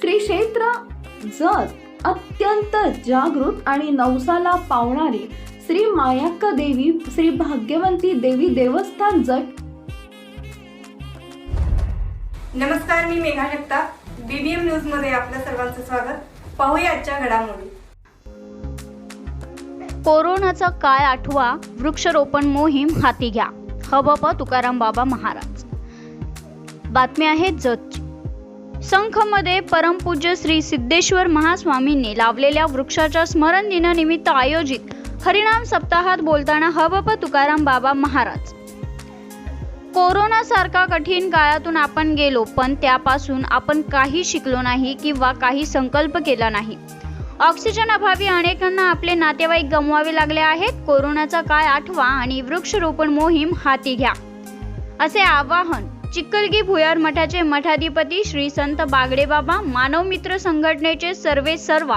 श्री क्षेत्र जत अत्यंत जागृत आणि नवसाला पावणारी श्री मायाक्का देवी श्री भाग्यवंती देवी देवस्थान जट नमस्कार मी मेघा जगताप. बीबीएम न्यूजमध्ये आपल्या सर्वांचं स्वागत. पाहूया आजच्या घडामोडी. कोरोनाचा काळ आठवा वृक्षरोपण मोहीम हाती घ्या. हबप तुकाराम बाबा महाराज. बातमी आहे जतची. संखमध्ये परमपूज्य श्री सिद्धेश्वर महास्वामींनी लावलेल्या वृक्षाच्या स्मरण दिनानिमित्त आयोजित हरिनाम सप्ताहात बोलताना हबप तुकाराम बाबा महाराज. कोरोना सारखा कठीण काळातून आपण गेलो पण त्यापासून आपण काही शिकलो नाही किंवा काही संकल्प केला नाही. ऑक्सिजन अभावी अनेकांना आपले नातेवाईक गमवावे लागले आहेत. कोरोनाचा काळ आठवा आणि वृक्षरोपण मोहीम हाती घ्या. असे आवाहन चिक्कलगी भुयार मठाचे मठाधिपती श्री संत बागडे बाबा मानव मित्र संघटनेचे सर्वे सर्वा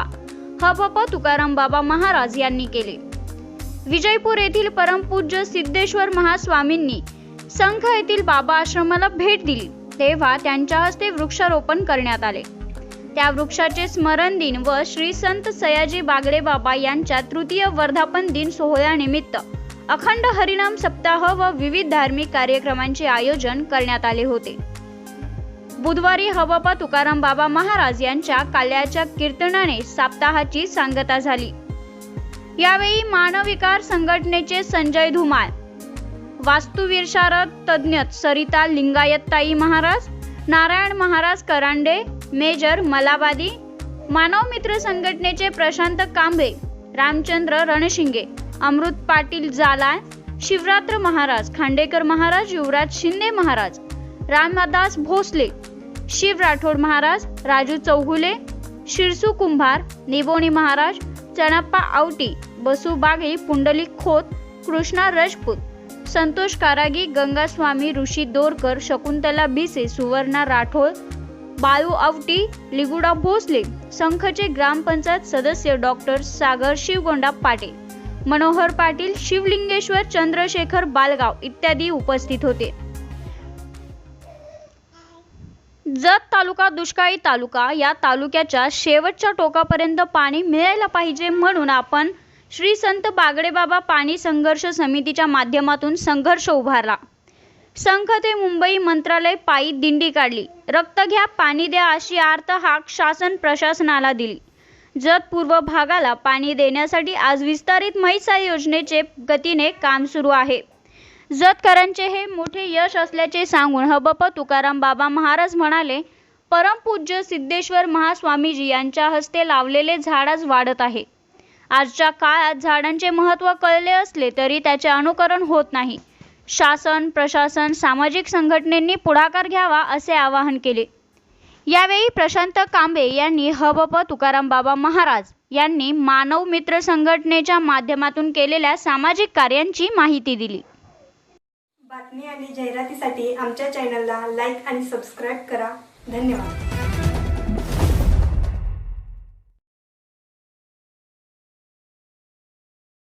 हबप तुकाराम बाबा महाराज यांनी केले. विजयपूर येथील परमपूज्य सिद्धेश्वर महास्वामींनी संख येथील बाबा आश्रमाला भेट दिली तेव्हा त्यांच्या हस्ते वृक्षारोपण करण्यात आले. त्या वृक्षाचे स्मरण दिन व श्री संत सयाजी बागडे बाबा यांच्या तृतीय वर्धापन दिन सोहळ्यानिमित्त अखंड हरिनाम सप्ताह व विविध धार्मिक कार्यक्रमांचे आयोजन करण्यात आले होते. बुधवारी हवपा तुकाराम बाबा महाराज यांच्या काल्याच्या कीर्तनाने साप्ताहाची सांगता झाली. यावेळी मानविकार संघटनेचे संजय धुमाळ वास्तुविशारद तज्ज्ञ सरिता लिंगायतताई महाराज नारायण महाराज करांडे मेजर मलाबादी मानव मित्र संघटनेचे प्रशांत कांबे रामचंद्र रणशिंगे अमृत पाटील जालाय. शिवरात्र महाराज खांडेकर महाराज युवराज शिंदे महाराज रामदास भोसले शिव राठोड महाराज राजू चौगुले शिरसू कुंभार निबोणी महाराज चणप्पा आवटी बसू बागे पुंडलिक खोत कृष्णा रजपूत संतोष कारागी गंगास्वामी ऋषी दोरकर शकुंतला भिसे सुवर्णा राठोड बाळू आवटी लिगुडा भोसले संघचे ग्रामपंचायत सदस्य डॉक्टर सागर शिवगोंडा पाटील. मनोहर पाटील शिवलिंगेश्वर चंद्रशेखर बालगाव इत्यादी उपस्थित होते. जत तालुका दुष्काळी तालुका या तालुक्याच्या शेवटच्या टोकापर्यंत पाणी मिळायला पाहिजे म्हणून आपण श्री संत बागडेबाबा पाणी संघर्ष समितीच्या माध्यमातून संघर्ष उभारला. संघ ते मुंबई मंत्रालय पायी दिंडी काढली. रक्त घ्या पाणी द्या अशी आर्त हाक शासन प्रशासनाला दिली. जत पूर्व भागाला पाणी देण्यासाठी आज विस्तारित म्हैसा योजनेचे गतीने काम सुरू आहे. जतकरांचे हे मोठे यश असल्याचे सांगून हबप तुकाराम बाबा महाराज म्हणाले परमपूज्य सिद्धेश्वर महास्वामीजी यांच्या हस्ते लावलेले झाडच वाढत आहे. आजच्या काळात झाडांचे महत्त्व कळले असले तरी त्याचे अनुकरण होत नाही. शासन प्रशासन सामाजिक संघटनेंनी पुढाकार घ्यावा असे आवाहन केले. यावेळी प्रशांत कांबे यांनी हबप तुकाराम बाबा महाराज यांनी मानव मित्र संघटनेच्या माध्यमातून केलेल्या सामाजिक कार्यांची माहिती दिली. बातमी आणि जाहिरातीसाठी आमच्या चॅनलला लाईक आणि सबस्क्राईब करा. धन्यवाद.